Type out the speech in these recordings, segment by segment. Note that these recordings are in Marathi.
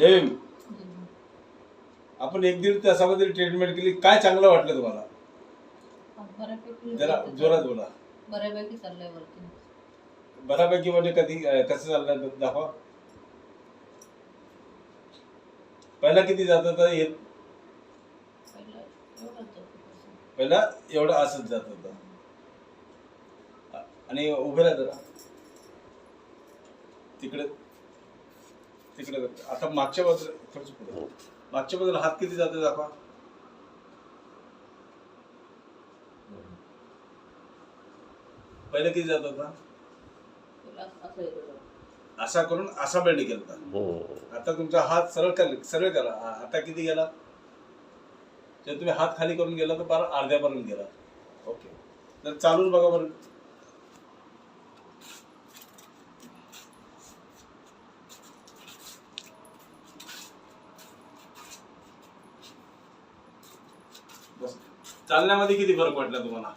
जय. आपण एक दीड तासामध्ये ट्रीटमेंट केली काय चांगलं वाटलं तुम्हाला? जरा जोरात बोला. बऱ्यापैकी चाललंय वरती बऱ्यापैकी म्हणजे कधी कसं चाललं दाखवा. पहिला किती जात होतं हे? पहिलं एवढं असंच जात होतं आणि उभे राहा जरा. तिकडे. तिकडे आता मागच्या बाजूला थोडंसं पुढे. मागच्या बाजूला हात किती जातो दाखवा. पहिलं किती जात होता? असं- करून असा बेंड केला हो. आता तुमचा हात सरळ कर सरळ करा. आ- आता किती गेला? जर तुम्ही हात खाली करून गेला तर फार अर्ध्यापर्यंत गेला. ओके. तर चालून बघा बरं. चालण्यामध्ये किती फरक वाटला तुम्हाला?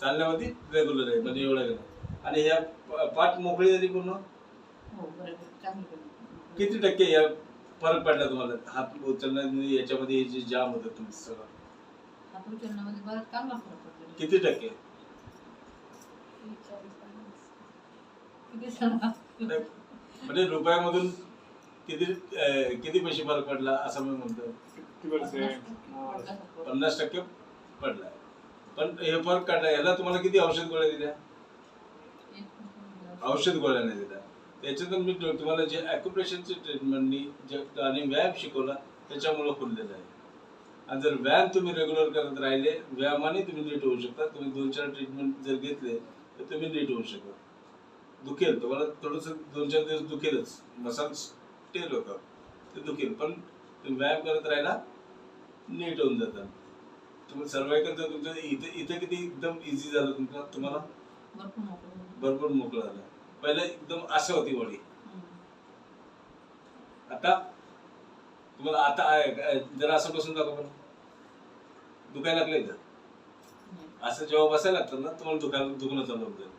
चालण्यामध्ये रेग्युलर आहे म्हणजे एवढं गेलं आणि ह्या पाठ मोकळी झाली पूर्ण? हो. किती टक्के या फरक पडला तुम्हाला? हात उचलण्यामध्ये याच्यामध्ये जे जाम होतं तुमचं सगळं. किती टक्के? म्हणजे रुपयामधून किती किती पैसे फरक पडला असं मी म्हणतो. पन्नास टक्के पडला पण हे फरक काढला याला तुम्हाला किती औषध गोळ्या दिल्या? औषध गोळ्या नाही दिल्या. त्याच्यातून मी तुम्हाला जे ॲक्युप्रेशनची ट्रीटमेंटनी जे आणि व्यायाम शिकवला त्याच्यामुळं खुललेलं आहे. आणि जर व्यायाम तुम्ही रेग्युलर करत राहिले व्यायामाने तुम्ही नीट होऊ शकता. तुम्ही दोन चार ट्रीटमेंट जर घेतले तर तुम्ही नीट होऊ शकता. दुखेल. तुम्हाला थोडंसं दोन चार दिवस दुखेलच. मसाज टेल होतं. ते दुखेल. पण तुम्ही व्यायाम करत राहिला नीट होऊन जातं तुम्ही सर्वायकलचं तुमचं इथं इथं किती एकदम इझी झालं तुमचं तुम्हाला? भरपूर मोकळं झालं. पहिलं एकदम असं होती बॉडी हम्म. आता तुम्हाला आता जरा असं बसून दाखवा बरं. दुखायला लागलं इथं. असं जेव्हा बसायला लागतं ना तुम्हाला दुखायला दुखणं चालू होतं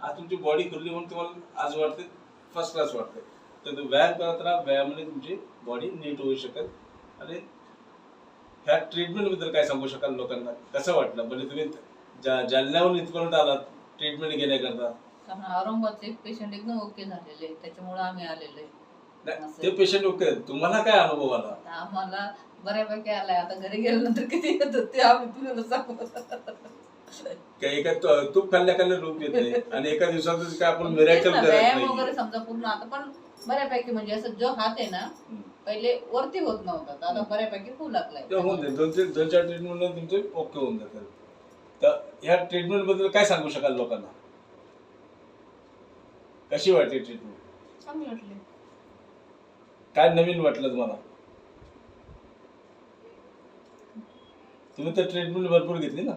आज तुमची बॉडी खुलली म्हणून तुम्हाला आज वाटते फर्स्ट क्लास वाटते. तर व्यायाम करत राहा व्यायामाने तुमची बॉडी नीट होऊ शकेल. आणि ह्या ट्रीटमेंटबद्दल काय सांगू शकाल लोकांना? कसं वाटलं? म्हणजे तुम्ही जा- जालन्याहून इथपर्यंत आलात ट्रीटमेंट घेण्याकरता? कारण औरंगाबादचे पेशंट एकदम ओके झालेले. त्याच्यामुळे आम्ही आलेलो आहे. नाही. ते पेशंट ओके आहेत. तुम्हाला काय अनुभव आला? आता आम्हाला बऱ्यापैकी आलाय. आता घरी गेल्यानंतर किती येत ते आम्ही तुम्हाला सांगू. का एका तू- तूप खाल्ल्या खाल्ल्या रूप येते. आणि एका दिवसातच काय आपण मिरॅकल तेच ना, करत व्यायाम नाही वगैरे समजा पूर्ण आता पण बऱ्यापैकी म्हणजे असं जो हात आहे ना. पहिले वरती होत नव्हता. आता बऱ्यापैकी होऊ लागलाय. ते होऊन जाईल. दोन चार दोन चार ट्रीटमेंट तुमचे ओके होऊन जातील तर ह्या ट्रीटमेंटबद्दल काय सांगू शकाल लोकांना? कशी वाटते ट्रीटमेंट चांगली वाटली. काय नवीन वाटलं तुम्हाला? तुम्ही तर ट्रीटमेंट भरपूर घेतली ना.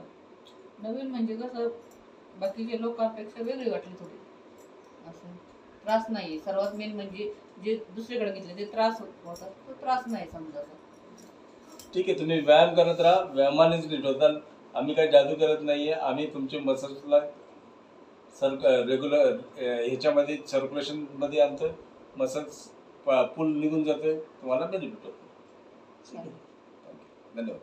नवीन म्हणजे कसं बाकीच्या लोकांपेक्षा वेगळी वाटली थोडी. असं. त्रास नाही सर्वात मेन म्हणजे जे दुसरीकडे घेतले ते त्रास होत होता तो त्रास नाही समजा. ठीक आहे तुम्ही व्यायाम करत राहा. व्यायामानेच नीट होताल. आम्ही काही जादू करत नाहीये. आम्ही तुमचे मसल्सला सर रेग्युलर ह्याच्यामध्ये सर्क्युलेशनमध्ये आणतोय. मसल्स पूल निघून जातोय. तुम्हाला बेनिफिट होतो. ठीक आहे. धन्यवाद.